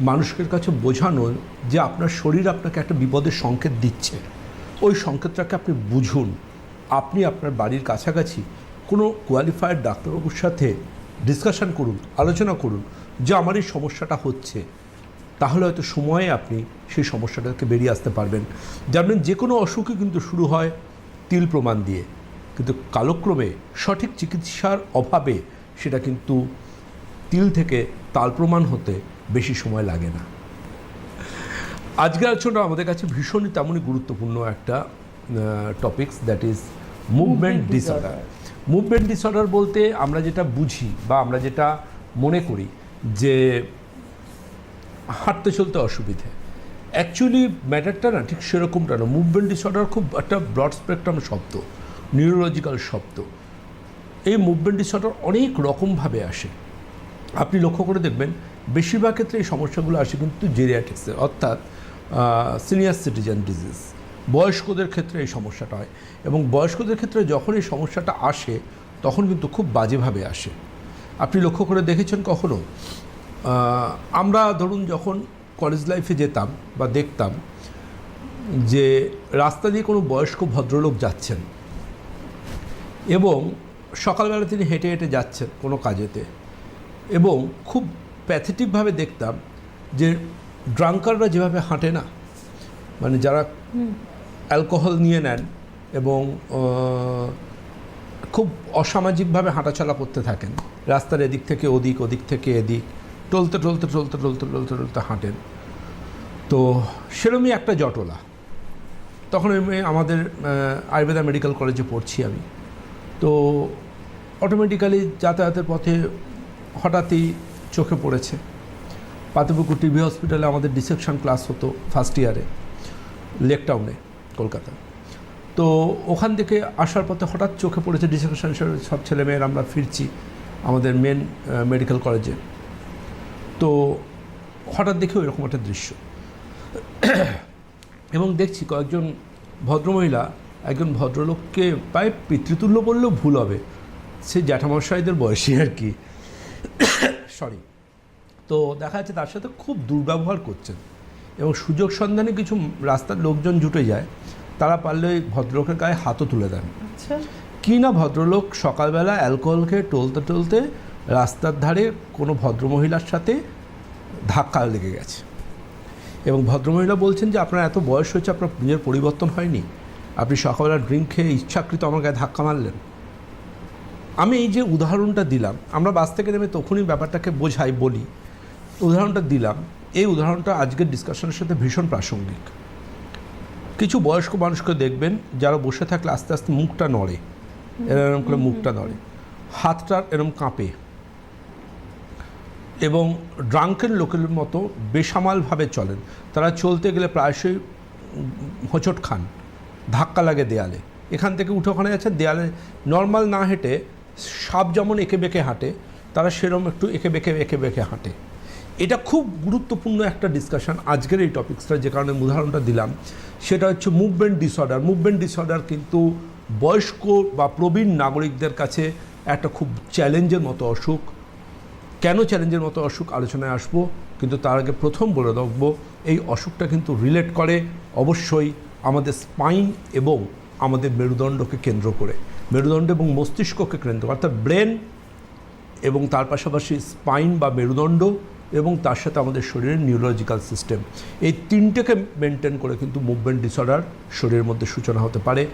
মানুষের কাছে বোঝানো যে আপনার শরীর আপনাকে একটা বিপদের সংকেত দিচ্ছে। ওই সংকেতটাকে আপনি বুঝুন। আপনি আপনার বাড়ির কাছাকাছি কোনো কোয়ালিফায়ার ডাক্তারবাবুর সাথে ডিসকাশন করুন, আলোচনা করুন যে আমার এই সমস্যাটা হচ্ছে। তাহলে হয়তো সময়ে আপনি সেই সমস্যাটাকে বেরিয়ে আসতে পারবেন। জানবেন যে কোনো অসুখই কিন্তু শুরু হয় তিল প্রমাণ দিয়ে। কিন্তু কালক্রমে সঠিক চিকিৎসার অভাবে সেটা কিন্তু তিল থেকে তাল প্রমাণ হতে বেশি সময় লাগে না। আজকের আলোচনা আমাদের কাছে ভীষণই তেমনই গুরুত্বপূর্ণ একটা topics that is movement disorder movement disorder বলতে আমরা যেটা বুঝি বা আমরা যেটা মনে করি যে হাঁটতে চলতে অসুবিধে। অ্যাকচুয়ালি ম্যাটারটা না ঠিক সেরকমটা না। মুভমেন্ট ডিসঅর্ডার খুব একটা ব্রড স্পেকট্রাম শব্দ নিউরোলজিক্যাল শব্দ। এই মুভমেন্ট ডিসঅর্ডার অনেক রকমভাবে আসে। আপনি লক্ষ্য করে দেখবেন, বেশিরভাগ ক্ষেত্রে এই সমস্যাগুলো আসে কিন্তু জেরিয়াটিক্সে অর্থাৎ সিনিয়র সিটিজেন ডিজিজ বয়স্কদের ক্ষেত্রে এই সমস্যাটা হয় এবং বয়স্কদের ক্ষেত্রে যখন এই সমস্যাটা আসে, তখন কিন্তু খুব বাজেভাবে আসে। আপনি লক্ষ্য করে দেখেছেন কখনো? আমরা ধরুন যখন কলেজ লাইফে যেতাম বা দেখতাম যে রাস্তা দিয়ে কোনো বয়স্ক ভদ্রলোক যাচ্ছেন এবং সকালবেলা তিনি হেঁটে হেঁটে যাচ্ছেন কোনো কাজেতে এবং খুব প্যাথেটিকভাবে দেখতাম যে ড্রাঙ্কাররা যেভাবে হাঁটে না মানে যারা অ্যালকোহল নিয়ে নেন এবং খুব অসামাজিকভাবে হাঁটাচলা করতে থাকেন। রাস্তার এদিক থেকে ওদিক ওদিক থেকে এদিক টলতে টলতে টলতে টলতে টলতে টলতে হাঁটেন। তো সেরমই একটা জটলা। তখন আমি আমাদের আয়ুর্বেদা মেডিকেল কলেজে পড়ছি আমি। তো অটোমেটিক্যালি যাতায়াতের পথে হঠাৎই চোখে পড়েছে। পাতিপুকুর টিভি হসপিটালে আমাদের ডিসেকশন ক্লাস হতো ফার্স্ট ইয়ারে লেকটাউনে কলকাতা। তো ওখান থেকে আসার পথে হঠাৎ চোখে পড়েছে ডিসেকশন সব ছেলেমেয়েরা আমরা ফিরছি আমাদের মেন মেডিকেল কলেজে তো হঠাৎ দেখে এরকম একটা দৃশ্য। এবং দেখছি কয়েকজন ভদ্রমহিলা, একজন ভদ্রলোককে প্রায় পিতৃতুল্য বললেও ভুল হবে। সে জ্যাঠামশাইদের বয়সী আর কি। সরি তো দেখা যাচ্ছে তার সাথে খুব দুর্ব্যবহার করছেন। এবং সুযোগ সন্ধানে কিছু রাস্তার লোকজন জুটে যায় তারা পারলে ওই ভদ্রলোকের গায়ে হাতও তুলে দেন। আচ্ছা। কি না ভদ্রলোক সকালবেলা অ্যালকোহল খেয়ে টলতে টলতে রাস্তার ধারে কোনো ভদ্রমহিলার সাথে ধাক্কা লেগে গেছে। এবং ভদ্রমহিলা বলছেন যে আপনার এত বয়স হয়েছে আপনার নিজের পরিবর্তন হয়নি। আপনি সকালবেলা ড্রিঙ্ক খেয়ে ইচ্ছাকৃত আমার গায়ে ধাক্কা মারলেন। আমি এই যে উদাহরণটা দিলাম, আমরা বাস থেকে নেমে তখনই ব্যাপারটাকে বোঝাই, বলি। উদাহরণটা দিলাম, এই উদাহরণটা আজকের ডিসকাশনের সাথে ভীষণ প্রাসঙ্গিক। কিছু বয়স্ক মানুষকে দেখবেন, যারা বসে থাকলে আস্তে আস্তে মুখটা নড়ে এরকম করে মুখটা নড়ে। হাতটা এরকম কাঁপে। এবং ড্রাঙ্কেন লোকের মতো বেসামালভাবে চলেন। তারা চলতে গেলে প্রায়শই হোঁচট খান, ধাক্কা লাগে দেয়ালে। এখান থেকে উঠে ওখানে যাচ্ছে, দেয়ালে নর্মাল না হেঁটে সাপ যেমন এঁকে বেঁকে হাঁটে, তারা সেরকম একটু এঁকে বেঁকে এঁকে বেঁকে হাঁটে। এটা খুব গুরুত্বপূর্ণ একটা ডিসকাশন আজকের এই টপিক্সটা যে কারণে উদাহরণটা দিলাম, সেটা হচ্ছে মুভমেন্ট ডিসঅর্ডার মুভমেন্ট ডিসঅর্ডার কিন্তু বয়স্ক বা প্রবীণ নাগরিকদের কাছে একটা খুব চ্যালেঞ্জের মতো অসুখ। কেন চ্যালেঞ্জের মতো অসুখ? আলোচনায় আসব, কিন্তু তার আগে প্রথম বলে রাখব, এই অসুখটা কিন্তু রিলেট করে অবশ্যই আমাদের স্পাইন এবং আমাদের মেরুদণ্ডকে কেন্দ্র করে। মেরুদণ্ড এবং মস্তিষ্ককে কেন্দ্র অর্থাৎ ব্রেন এবং তার পাশাপাশি স্পাইন বা মেরুদণ্ড এবং তার সাথে আমাদের শরীরের নিউরোলজিক্যাল সিস্টেম। এই তিনটেকে মেনটেন করে কিন্তু মুভমেন্ট ডিসঅর্ডার শরীরের মধ্যে সূচনা হতে পারে।